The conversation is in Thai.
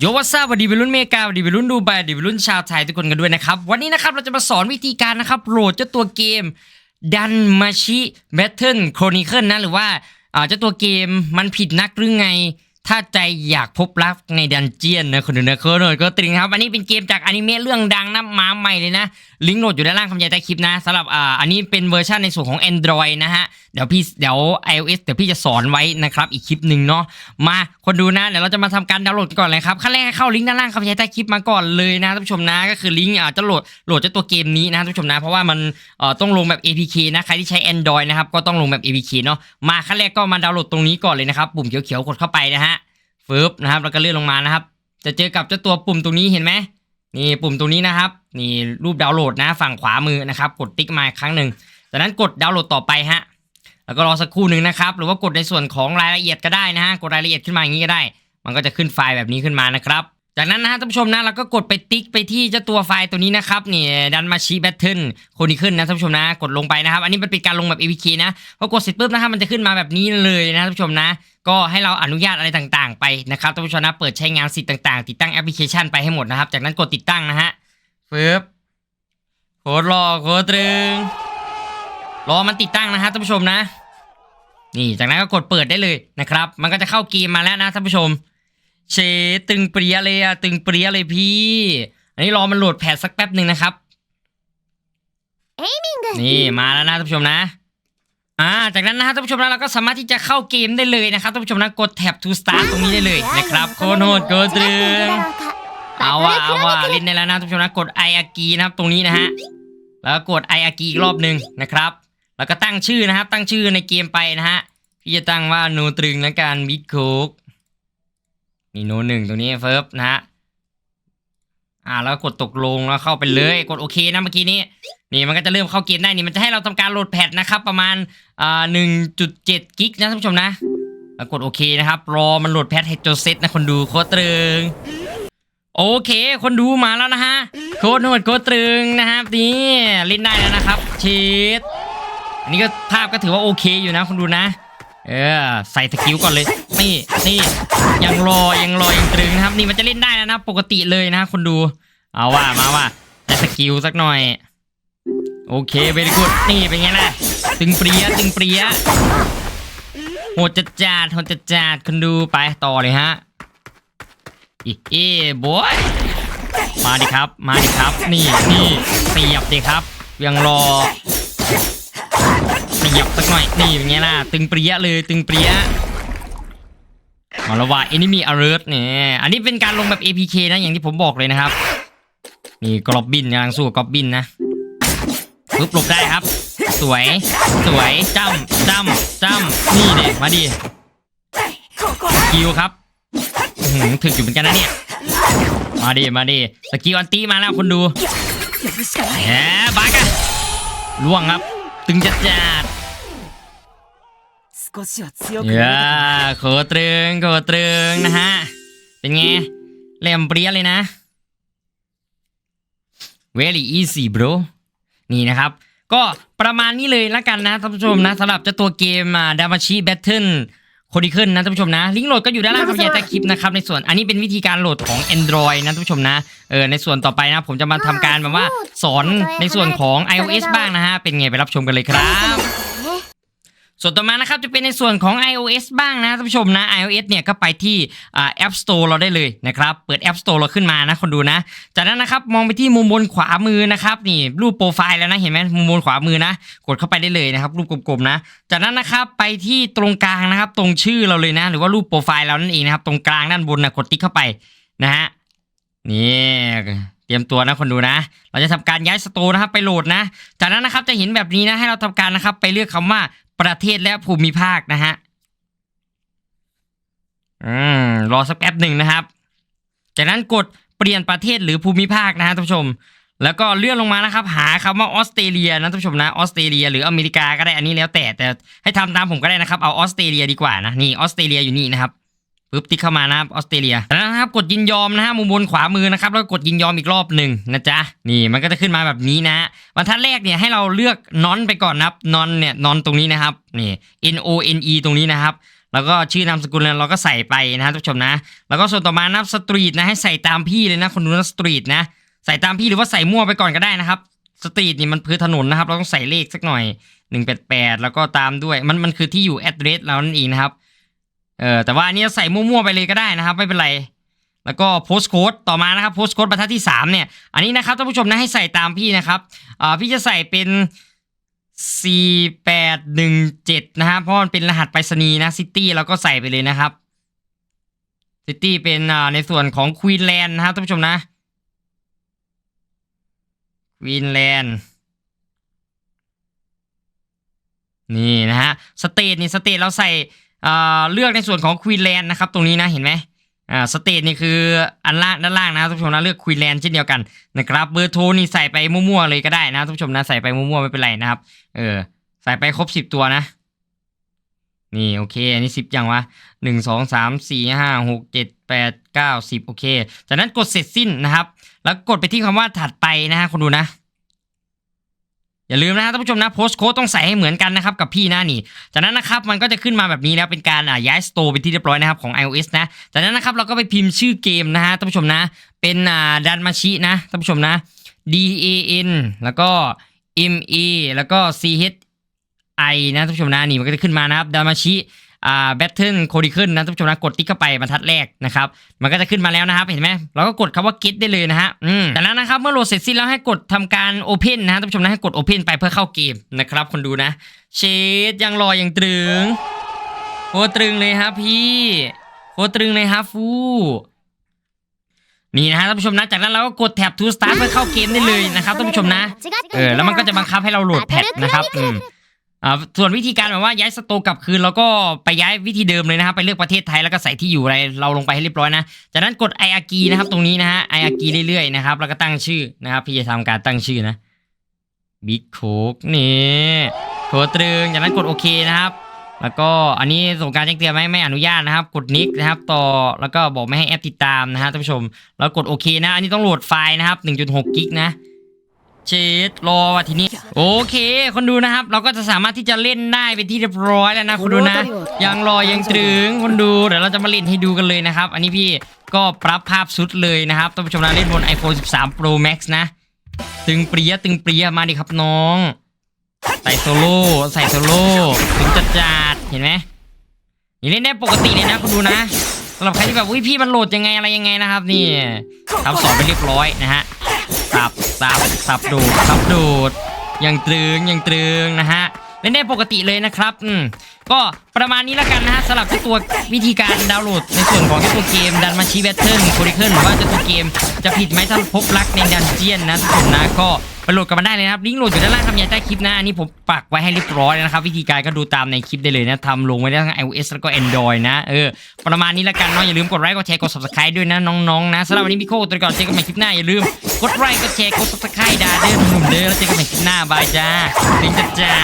โยวัสซาวัสดีไปรุ่นเมกาวัสดีไปรุ่นดูไบสวัสดีไปรุ่นชาวไทยทุกคนกันด้วยนะครับ วันนี้นะครับเราจะมาสอนวิธีการนะครับโหลดเจ้าตัวเกมดันมาชิแบทเทิลโครนิเคิลนะหรือว่าเจ้าตัวเกมมันผิดนักหรือไง ถ้าใจอยากพบรักในดันเจียนนะคนดูนะโคโนดก็ตริงครับ อันนี้เป็นเกมจากอนิเมะเรื่องดังนะมาใหม่เลยนะ ลิงก์โหลดอยู่ด้านล่างคำใหญ่ใต้คลิปนะสำหรับอ่าอันนี้เป็นเวอร์ชันในส่วนของ Android นะฮะ เดี๋ยวพี่เดี๋ยว iOS เดี๋ยวพี่จะสอนไว้นะครับ อีกคลิปหนึ่งเนาะมาคนดูนะ เดี๋ยวเราจะมาทำการดาวน์โหลดก่อนเลยครับขั้นแรกเข้าลิงก์ด้านล่างคำใหญ่ใต้คลิปมาก่อนเลยนะท่านผู้ชมนะก็คือลิงก์อ่าจะโหลดโหลดเจ้าตัวเกมนี้นะท่านผู้ชมนะเพราะว่ามันเอ่อต้องลงแบบ APK นะใครที่ใช้ Android นะครับก็ต้องลงแบบ APK เนาะมาขั้นแรกก็มาดาวน์โหลดตรงนี้ก่อนเลยนะครับปุ่มเขียวๆกดเข้าไปนะฮะ ฟืบนะครับ แล้วก็เลื่อนลงมานะครับ จะเจอกับเจ้าตัวปุ่มตรงนี้เห็นไหมนี่ปุ่มตรงนี้นะครับ นี่รูปดาวน์โหลดนะฝั่งขวามือนะครับ กดติ๊กมาครั้งหนึ่งจากนั้นกดดาวน์โหลดต่อไปฮะแล้วก็รอสักครู่หนึ่งนะครับ หรือว่ากดในส่วนของรายละเอียดก็ได้นะฮะกดรายละเอียดขึ้นมาอย่างนี้ก็ได้ มันก็จะขึ้นไฟล์แบบนี้ขึ้นมานะครับ จากนั้นนะฮะท่านผู้ชมนะเราก็กดไปติ๊กไปที่เจ้าตัวไฟล์ตัวนี้นะครับนี่ดันมาชีแบทเทิลคนิขึ้นนะท่านผู้ชมนะ กดลงไปนะครับ อันนี้มันเป็นการลงแบบ APK นะพอกดเสร็จปุ๊บนะครับมันจะขึ้นมาแบบนี้เลยนะท่านผู้ชมนะ ก็ให้เราอนุญาตอะไรต่างๆ ไปนะครับท่านผู้ชมนะเปิดใช้งานสิทธิ์ต่างๆ ติดตั้งแอปพลิเคชันไปให้หมดนะครับ จากนั้นกดติดตั้งนะฮะฟึบโคตรรอโคตรตรึงรอมันติดตั้งนะฮะท่านผู้ชมนะ นี่จากนั้นก็กดเปิดได้เลยนะครับ มันก็จะเข้าเกมมาแล้วนะท่านผู้ชม เชตึงเปรียเลยอะตึงเปรียเลยพี่ อันนี้รอมันโหลดแพทสักแป๊บหนึ่งนะครับ นี่มาแล้วนะท่านผู้ชมนะ อ่า จากนั้นนะฮะท่านผู้ชมนะเราก็สามารถที่จะเข้าเกมได้เลยนะครับท่านผู้ชมนะกดแท็บ to start ตรงนี้ได้เลยนะครับโคโนดโกตรึงเอาว่าเอาว่าเล่นได้แล้วนะท่านผู้ชมนะกดไออากีนะครับตรงนี้นะฮะแล้วก็กดไออากีอีกรอบหนึ่งนะครับ แล้วก็ตั้งชื่อนะครับ ตั้งชื่อในเกมไปนะฮะพี่จะตั้งว่าโนตรึงและการบิ๊กคุก นี่โนหนึ่งตรงนี้เฟิร์บนะฮะอ่าแล้วกดตกลงแล้วเข้าไปเลย กดโอเคนะเมื่อกี้นี้ นี่มันก็จะเริ่มเข้าเกมได้นี่มันจะให้เราทำการโหลดแพทนะครับ ประมาณอ่าหนึ่งจุดเจ็ดกิกนะท่านผู้ชมนะแล้วกดโอเคนะครับรอมันโหลดแพทให้จนเซ็ตนะคนดูโคตรตรึงโอเค คนดูมาแล้วนะฮะโคตรโหดโคตรตรึงนะครับนี่เล่นได้แล้วนะครับเชดอันนี้ก็ภาพก็ถือว่าโอเคอยู่นะคนดูนะ เออใส่สกิลก่อนเลยนี่นี่ ยังรอยังรอยังตรึงนะครับ นี่มันจะเล่นได้แล้วนะปกติเลยนะคนดู เอาว่ามาว่าใส่สกิลสักหน่อย โอเคเวดีกูดนี่เป็นไงล่ะตึงเปรี้ยตึงเปรี้ยโหดจัดจาดโหดจัดจาดคนดูไปต่อเลยฮะอีเอ้บอยมาดิครับ มาดิครับ นี่นี่เสียบดิครับ ยังรอเสียบสักหน่อยนี่เป็นไงล่ะตึงเปรี้ยเลยตึงเปรี้ย มาล้วว่า enemy alert เนี่ยอันนี้เป็นการลงแบบ APK นะอย่างที่ผมบอกเลยนะครับ นี่กรอบบินกำลังสู้กับกรอบบินนะปึ๊บหลบได้ครับ สวย สวยจ้ำจ้ำจ้ำนี่เด็มาดิสกิลครับหือถึกอยู่เหมือนกันนะเนี่ย มาดิมาดิสกิลอันตีมาแล้วคนดูแหมบากะล่วงครับ ตึงจัดจัด 少しは強く เย้โคตรึงโคตรึงนะฮะ เป็นไงแหลมเปรี้ยเลยนะ very easy bro นี่นะครับ ก็ประมาณนี้เลยละกันนะท่านผู้ชมนะสำหรับเจ้าตัวเกมอ่าดามาชิแบทเทิลโคดิเคิลนะท่านผู้ชมนะ ลิงก์โหลดก็อยู่ด้านล่างคำใหญ่ใต้คลิปนะครับ ในส่วนอันนี้เป็นวิธีการโหลดของ Android นะท่านผู้ชมนะ เออในส่วนต่อไปนะ ผมจะมาทำการแบบว่าสอนในส่วนของ iOS บ้างนะฮะ เป็นไงไปรับชมกันเลยครับ ส่วนต่อมานะครับจะเป็นในส่วนของ iOS บ้างนะท่านผู้ชมนะ iOS เนี่ยก็ไปที่อ่า App Store เราได้เลยนะครับ เปิด App Store เราขึ้นมานะคนดูนะ จากนั้นนะครับมองไปที่มุมบนขวามือนะครับนี่รูปโปรไฟล์แล้วนะเห็นไหมมุมบนขวามือนะ กดเข้าไปได้เลยนะครับรูปกลมๆนะ จากนั้นนะครับไปที่ตรงกลางนะครับตรงชื่อเราเลยนะ หรือว่ารูปโปรไฟล์เรานั่นเองนะครับตรงกลางด้านบนนะกดติ๊กเข้าไปนะฮะนี่เตรียมตัวนะคนดูนะ เราจะทำการย้ายสโตร์นะครับไปโหลดนะ จากนั้นนะครับจะเห็นแบบนี้นะให้เราทำการนะครับไปเลือกคำว่า ประเทศและภูมิภาคนะฮะอืมรอสักแป๊บหนึ่งนะครับ จากนั้นกดเปลี่ยนประเทศหรือภูมิภาคนะฮะท่านผู้ชม แล้วก็เลื่อนลงมานะครับ หาคำว่าออสเตรเลียนะท่านผู้ชมนะออสเตรเลียหรืออเมริกาก็ได้อันนี้แล้วแต่แต่ให้ทำตามผมก็ได้นะครับเอาออสเตรเลียดีกว่านะนี่ออสเตรเลียอยู่นี่นะครับ ปึ๊บติ๊กเข้ามานะครับออสเตรเลียจากนั้นนะครับกดยินยอมนะฮะมุมบนขวามือนะครับแล้วกดยินยอมอีกรอบหนึ่งนะจ๊ะนี่มันก็จะขึ้นมาแบบนี้นะบรรทัดแรกเนี่ยให้เราเลือกนอนไปก่อนนะครับนอนเนี่ยนอนตรงนี้นะครับนี่ N O N E ตรงนี้นะครับแล้วก็ชื่อนามสกุลเราก็ใส่ไปนะท่านผู้ชมนะ แล้วก็ส่วนต่อมานับสตรีทนะให้ใส่ตามพี่เลยนะคนดูนะสตรีทนะใส่ตามพี่หรือว่าใส่มั่วไปก่อนก็ได้นะครับสตรีทนี่มันพื้นถนนนะครับ เราต้องใส่เลขสักหน่อยหนึ่งแปดแปดแล้วก็ตามด้วยมันมันคือที่อยู่ address เรานั่นเองนะครับ เออแต่ว่าอันนี้ใส่มั่วๆไปเลยก็ได้นะครับ ไม่เป็นไรแล้วก็โพสต์โค้ดต่อมานะครับโพสต์โค้ดบรรทัดที่3เนี่ยอันนี้นะครับท่านผู้ชมนะให้ใส่ตามพี่นะครับอ่าพี่จะใส่เป็น4817นะครับเพราะมันเป็นรหัสไปรษณีย์นะซิตี้เราก็ใส่ไปเลยนะครับซิตี้เป็นอ่าในส่วนของควีนแลนด์นะครับท่านผู้ชมนะควีนแลนด์นี่นะฮะสเตทนี่สเตทเราใส่ เลือกในส่วนของควีนแลนด์นะครับตรงนี้นะเห็นไหมอ่าสเตทนี่คืออันล่างด้านล่างนะครับท่านผู้ชมนะเลือกคุยแลนด์เช่นเดียวกันนะครับเบอร์โทรนี่ใส่ไปมั่วๆเลยก็ได้นะท่านผู้ชมนะใส่ไปมั่วๆไม่เป็นไรนะครับเออใส่ไปครบสิบตัวนะ นี่โอเคอันนี้สิบย่างวะหนึ่งสองสามสี่ห้าหกเจ็ดแปดเก้าสิบโอเค จากนั้นกดเสร็จสิ้นนะครับ แล้วกดไปที่คำว่าถัดไปนะฮะคนดูนะ อย่าลืมนะครับท่านผู้ชมนะโพสต์โค้ดต้องใส่ให้เหมือนกันนะครับกับพี่หน้านี่จากนั้นนะครับมันก็จะขึ้นมาแบบนี้แล้วเป็นการอ่าย้ายสโตร์ไปที่เรียบร้อยนะครับของ iOS นะจากนั้นนะครับเราก็ไปพิมพ์ชื่อเกมนะฮะท่านผู้ชมนะ เป็นอ่าดันมาชินะท่านผู้ชมนะ D A N แล้วก็ M A แล้วก็ C H I นะท่านผู้ชมนะนี่มันก็จะขึ้นมานะครับดันมาชิ อ่าแบทเทิลโคดิเคิลนะท่านผู้ชมนะกดติ๊กเข้าไปบรรทัดแรกนะครับมันก็จะขึ้นมาแล้วนะครับเห็นไหมเราก็กดคำว่า get ได้เลยนะฮะอืมจากนั้นนะครับเมื่อโหลดเสร็จสิ้นแล้วให้กดทำการ open นะฮะท่านผู้ชมนะให้กด open ไปเพื่อเข้าเกมนะครับคนดูนะเชดยังรอยังตรึงโคตรึงเลยครับพี่โคตรึงเลยครับฟูนี่นะฮะท่านผู้ชมนะ จากนั้นเราก็กดแท็บ to start เพื่อเข้าเกมได้เลยนะครับท่านผู้ชมนะ เออแล้วมันก็จะบังคับให้เราโหลดแพทนะครับอืม อ่าส่วนวิธีการแบบว่าย้ายสโตกลับคืนเราก็ไปย้ายวิธีเดิมเลยนะครับไปเลือกประเทศไทยแล้วก็ใส่ที่อยู่อะไรเราลงไปให้เรียบร้อยนะ จากนั้นกดไออากีนะครับ ตรงนี้นะฮะไออากีเรื่อยๆนะครับแล้วก็ตั้งชื่อนะครับ พี่จะทำการตั้งชื่อนะบิ๊กโคกนี่โถตรึงจากนั้นกดโอเคนะครับ แล้วก็อันนี้ส่งการแจ้งเตือนไหมไม่อนุญาตนะครับ กดนิกนะครับต่อแล้วก็บอกไม่ให้แอปติดตามนะฮะท่านผู้ชม แล้วกดโอเคนะ อันนี้ต้องโหลดไฟล์นะครับ1.6กิกนะ เชดรอว่ะทีนี้ โอเค คนดูนะครับ เราก็จะสามารถที่จะเล่นได้เป็นที่เรียบร้อยแล้วนะคนดูนะ ยังรอยังตรึงคนดูเดี๋ยวเราจะมาเล่นให้ดูกันเลยนะครับ อันนี้พี่ก็ปรับภาพสุดเลยนะครับท่านผู้ชมนะเล่นบน iPhone 13 Pro Max นะ ตึงเปรียตึงเปรียมาดิครับน้อง ใส่โซโล่ใส่โซโล่ถึงจัดจัดๆเห็นไหมนี่เล่นได้ปกติเลยนะคุณดูนะสำหรับใครที่แบบอุ้ยพี่มันโหลดยังไงอะไรยังไงนะครับ นี่ทำสอนไปเรียบร้อยนะฮะสับ สับสับดูดสับดูดยังตรึงยังตรึงนะฮะเล่นได้ปกติเลยนะครับ อืม ก็ประมาณนี้แล้วกันนะฮะสำหรับตัววิธีการดาวน์โหลด ในส่วนของเจ้าตัวเกมดันมาชีแบทเทิลโคดิเคิลหรือว่าเจ้าตัวเกม จะผิดไหมถ้าพบรักในดันเจียนนะทุกคนนะก็ไปโหลดกันมาได้เลยนะครับลิงก์โหลดอยู่ด้านล่างคำยายใต้คลิปนะอันนี้ผมปักไว้ให้เรียบร้อยนะครับ วิธีการก็ดูตามในคลิปได้เลยนะทำลงไว้ได้ทั้ง iOS แล้วก็ Android นะเออประมาณนี้แล้วกันเนาะอย่าลืมกดไลค์กดแชร์กด subscribe ด้วยนะน้องๆนะสำหรับวันนี้พี่โคตัวก่อนเจอกันใหม่คลิปหน้าอย่าลืมกดไลค์กดแชร์กด subscribe ดาเด้อหนุ่มๆเด้อแล้วเจอกันใหม่คลิปหน้าบายจ้าลิงจ้า